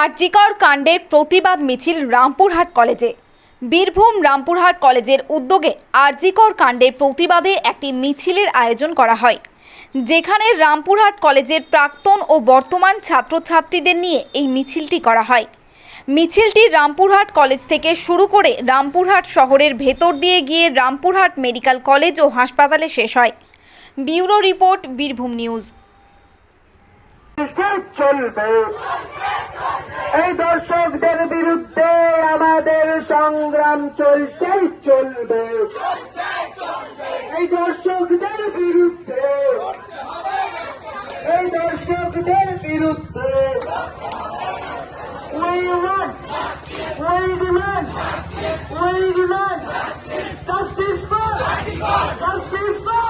আরজিকর কাণ্ডের প্রতিবাদ মিছিল রামপুরহাট কলেজে। বীরভূম রামপুরহাট কলেজের উদ্যোগে আরজিকর কাণ্ডের প্রতিবাদে একটি মিছিলের আয়োজন করা হয়, যেখানে রামপুরহাট কলেজের প্রাক্তন ও বর্তমান ছাত্রছাত্রীদের নিয়ে এই মিছিলটি করা হয়। মিছিলটি রামপুরহাট কলেজ থেকে শুরু করে রামপুরহাট শহরের ভেতর দিয়ে গিয়ে রামপুরহাট মেডিকেল কলেজ ও হাসপাতালে শেষ হয়। Bureau report, Birbhum news. চলছে চলবে এই দর্শকদের বিরুদ্ধে আমাদের সংগ্রাম চলছে চলবে এই দর্শকদের বিরুদ্ধে এই দর্শকদের বিরুদ্ধে demand justice for, justice for,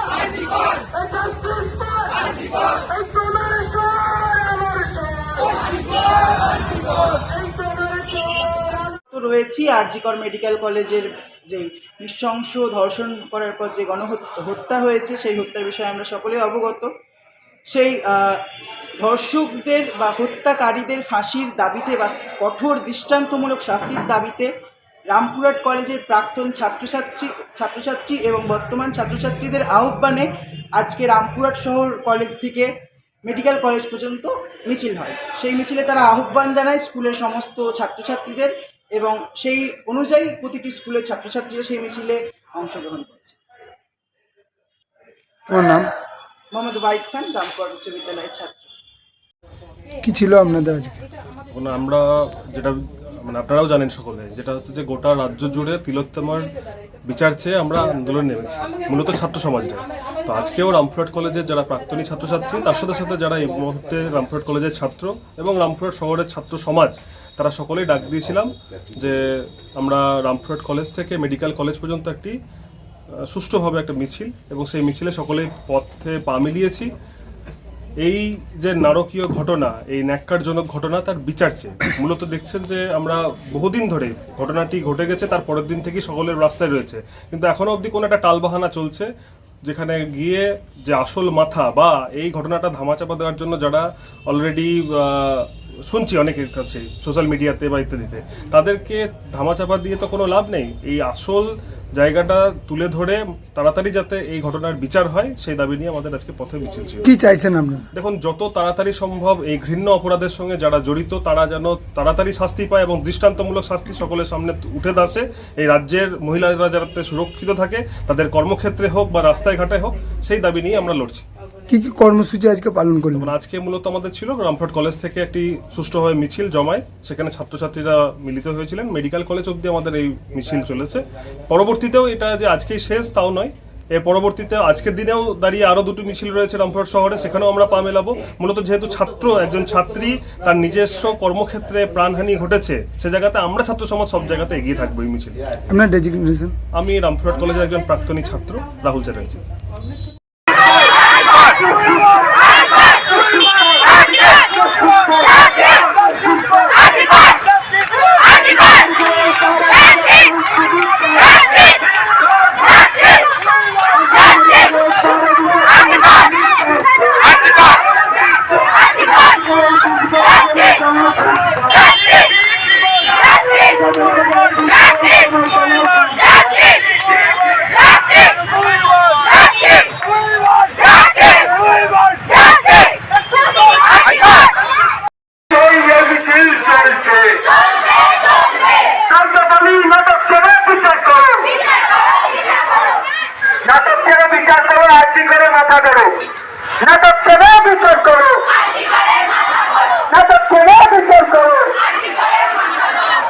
a justice for, a রয়েছি, আরজিকর মেডিকেল কলেজের যে নৃশংস ধর্ষণ করার পর যে গণহত্যা হয়েছে, সেই হত্যার বিষয়ে আমরা সকলেই অবগত। সেই ধর্ষকদের বা হত্যাকারীদের ফাঁসির দাবিতে বা কঠোর দৃষ্টান্তমূলক শাস্তির দাবিতে রামপুরহাট কলেজের প্রাক্তন ছাত্রছাত্রী ছাত্রছাত্রী এবং বর্তমান ছাত্রছাত্রীদের আহ্বানে আজকে রামপুরহাট শহর কলেজ থেকে মেডিকেল কলেজ পর্যন্ত মিছিল হয়। সেই মিছিলে তারা আহ্বান জানায়, স্কুলের সমস্ত ছাত্রছাত্রীদের এবং সেই অনুযায়ী প্রতিটি স্কুলের ছাত্রছাত্রীরা সেই মিছিলে অংশগ্রহণ করেছে। তোমার নাম? মোহাম্মদ ওয়াহিদ খান রামপুরহাট উচ্চ বিদ্যালয়ের ছাত্র। কি ছিল আপনাদের আজকে? আমরা যেটা মানে আপনারাও জানেন সকলে যেটা হচ্ছে যে গোটা রাজ্য জুড়ে তিলোত্তমার বিচার চেয়ে আমরা আন্দোলন নেমেছি, মূলত ছাত্র সমাজটা তো আজকেও রামপুরহাট কলেজের যারা প্রাক্তনী ছাত্রছাত্রী, তার সাথে সাথে যারা এই মুহূর্তে রামপুরহাট কলেজের ছাত্র এবং রামপুরহাট শহরের ছাত্র সমাজ, তারা সকলেই ডাক দিয়েছিলাম যে আমরা রামপুরহাট কলেজ থেকে মেডিকেল কলেজ পর্যন্ত একটি সুষ্ঠুভাবে একটা মিছিল এবং সেই মিছিলে সকলেই পথে পা মিলিয়েছি। এই যে নারকীয় ঘটনা, এই ন্যাক্কারজনক ঘটনা তার বিচার চেয়ে। মূলত দেখছেন যে আমরা বহুদিন ধরে ঘটনাটি ঘটে গেছে, তার পরের দিন থেকেই সকলের রাস্তায় রয়েছে। কিন্তু এখনও অবধি কোনো একটা টালবাহানা চলছে, যেখানে গিয়ে যে আসল মাথা বা এই ঘটনাটা ধামাচাপা দেওয়ার জন্য যারা অলরেডি শুনছি অনেকের কাছে সোশ্যাল মিডিয়াতে বা ইত্যাদিতে, তাদেরকে ধামাচাপা দিয়ে তো কোনো লাভ নেই। এই আসল জায়গাটা তুলে ধরে তাড়াতাড়ি যাতে এই ঘটনার বিচার হয় সেই দাবি নিয়ে আমাদের আজকে পথে মিছিল ছিল। কি চাইছেন আপনারা? দেখুন যত তাড়াতাড়ি সম্ভব এই ঘৃণ্য অপরাধের সঙ্গে যারা জড়িত তারা যেন তাড়াতাড়ি শাস্তি পায় এবং দৃষ্টান্তমূলক শাস্তি সকলের সামনে উঠে দাসে এই রাজ্যের মহিলারা যাতে সুরক্ষিত থাকে তাদের কর্মক্ষেত্রে হোক বা রাস্তায় ঘাটে হোক সেই দাবি নিয়ে আমরা লড়ছি। কি কি কর্মসূচি আজকে পালন করলেন? আজকে মূলত আমাদের ছিল রামফোর্ট কলেজ থেকে একটি সুষ্ঠুভাবে মিছিল জমায় সেখানে ছাত্রছাত্রীরা মিলিত হয়েছিলেন। মেডিকেল কলেজ অবধি আমাদের এই মিছিল চলেছে। পরবর্তীতেও এটা যে আজকেই শেষ তাও নয়। এর পরবর্তীতে আজকের দিনেও দাঁড়িয়ে আরও দুটো মিছিল রয়েছে রামপুরহাট শহরে সেখানেও আমরা পা মেলাবো। মূলত যেহেতু ছাত্র একজন ছাত্রী তার নিজস্ব কর্মক্ষেত্রে প্রাণহানি ঘটেছে সে জায়গাতে আমরা ছাত্র সমাজ সব জায়গাতে এগিয়ে থাকব এই মিছিল। আপনার ডেজিগনেশন? আমি রামপুরহাট কলেজের একজন প্রাক্তনী ছাত্র রাহুল চ্যাটার্জি। এই আর্জি করে মাথা ধরো। নাটক ছেড়ে বিচার করো। নাটক ছেড়ে বিচার করো।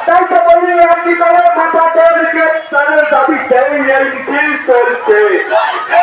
তাই তো বলি আর্জি করে মাথা ধরে, তাদের দাবিতে এই চলছে চলছে।